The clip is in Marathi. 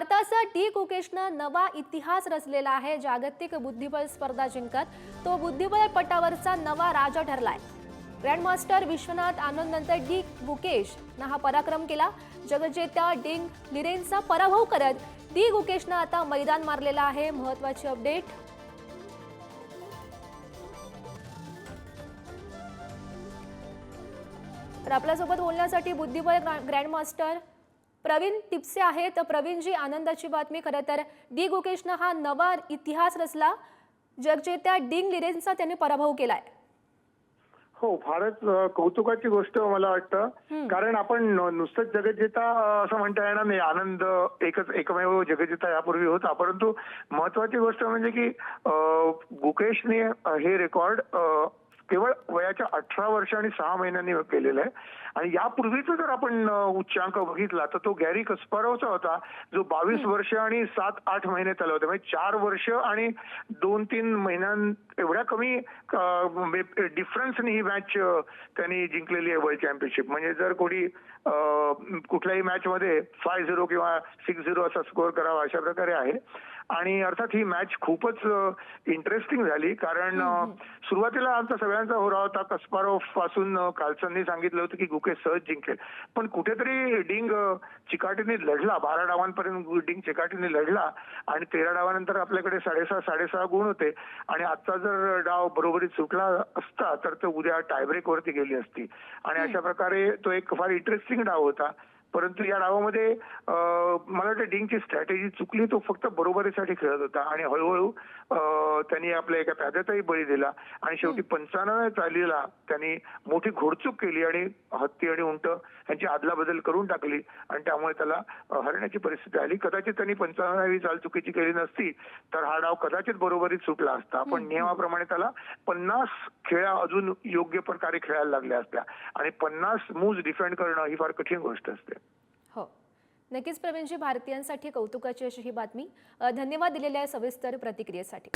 भारताचा डी कुकेशनं नवा इतिहास रचलेला आहे. जागतिक बुद्धिबळ स्पर्धा जिंकत तो बुद्धिबळ पटावरचा नवा राजा ठरलाय. ग्रँडमास्टर विश्वनाथ आनंद नंतर डी गुकेशनं हा पराक्रम केला. जगजेत्या डिंग लिरेनचा पराभव करत डी. गुकेशनं आता मैदान मारलेलं आहे. महत्वाची अपडेट. तर आपल्यासोबत बोलण्यासाठी बुद्धिबळ ग्रँडमास्टर प्रवीण टिपसे आहेत. प्रवीणजी आनंदाची बातमी खरं तर डी. गुकेशनं हा नवा इतिहास रचला जगजेत्या डिंग लिरेनचा त्याने पराभव केलाय. हो फारच कौतुकाची गोष्ट मला वाटतं. कारण आपण नुसतंच जगज्जेता अ, असं म्हणता येणार नाही. आनंद एकच एकमेव जगज्जेता यापूर्वी होता. परंतु महत्वाची गोष्ट म्हणजे की गुकेशने हे रेकॉर्ड केवळ वयाच्या अठरा वर्ष आणि सहा महिन्यांनी केलेलं आहे. आणि यापूर्वीचा जर आपण उच्चांक बघितला तर तो गॅरी कसपारोवचा होता जो बावीस वर्ष आणि सात आठ महिने त्याला होते. म्हणजे चार वर्ष आणि दोन तीन महिन्यां एवढ्या कमी डिफरन्सनी ही मॅच त्यांनी जिंकलेली आहे वर्ल्ड चॅम्पियनशिप म्हणजे जर कोणी कुठल्याही मॅच मध्ये फाय झिरो किंवा सिक्स झिरो असा स्कोअर करावा अशा प्रकारे आहे. आणि अर्थात ही मॅच खूपच इंटरेस्टिंग झाली. कारण सुरुवातीला आमचा सगळ्यांचा होरा होता. कस्पारोफपासून खालसांनी सांगितलं होतं की गुके सहज जिंकेल. पण कुठेतरी डिंग चिकाटीने लढला. बारा डावांपर्यंत डिंग चिकाटीने लढला. आणि तेरा डावानंतर आपल्याकडे साडेसहा साडेसहा गुण होते. आणि आजचा जर डाव बरोबरीत सुटला असता तर तो उद्या टायब्रेक वरती गेली असती. आणि अशा प्रकारे तो एक फार इंटरेस्टिंग डाव होता. परंतु या डावामध्ये मला वाटतं डिंगची स्ट्रॅटेजी चुकली तो फक्त बरोबरीसाठी खेळत होता आणि हळूहळू त्यांनी आपल्या एका प्याद्याचाही बळी दिला आणि शेवटी पंचावन्न चालीला त्यांनी मोठी घोडचूक केली आणि हत्ती आणि उंट यांची आदलाबदल करून टाकली आणि त्यामुळे त्याला हरण्याची परिस्थिती आली. कदाचित त्यांनी पंचावन्नावी चाल चुकीची केली नसती तर हा डाव कदाचित बरोबरीत सुटला असता. पण नियमाप्रमाणे त्याला पन्नास खेळ्या अजून योग्य प्रकारे खेळायला लागल्या असत्या. आणि पन्नास मूव्ह डिफेंड करणं ही फार कठीण गोष्ट असते. हो. नक्कीच प्रवीणजी भारतीयांसाठी कौतुकाची अशी ही बातमी. धन्यवाद दिलेल्या सविस्तर प्रतिक्रियेसाठी.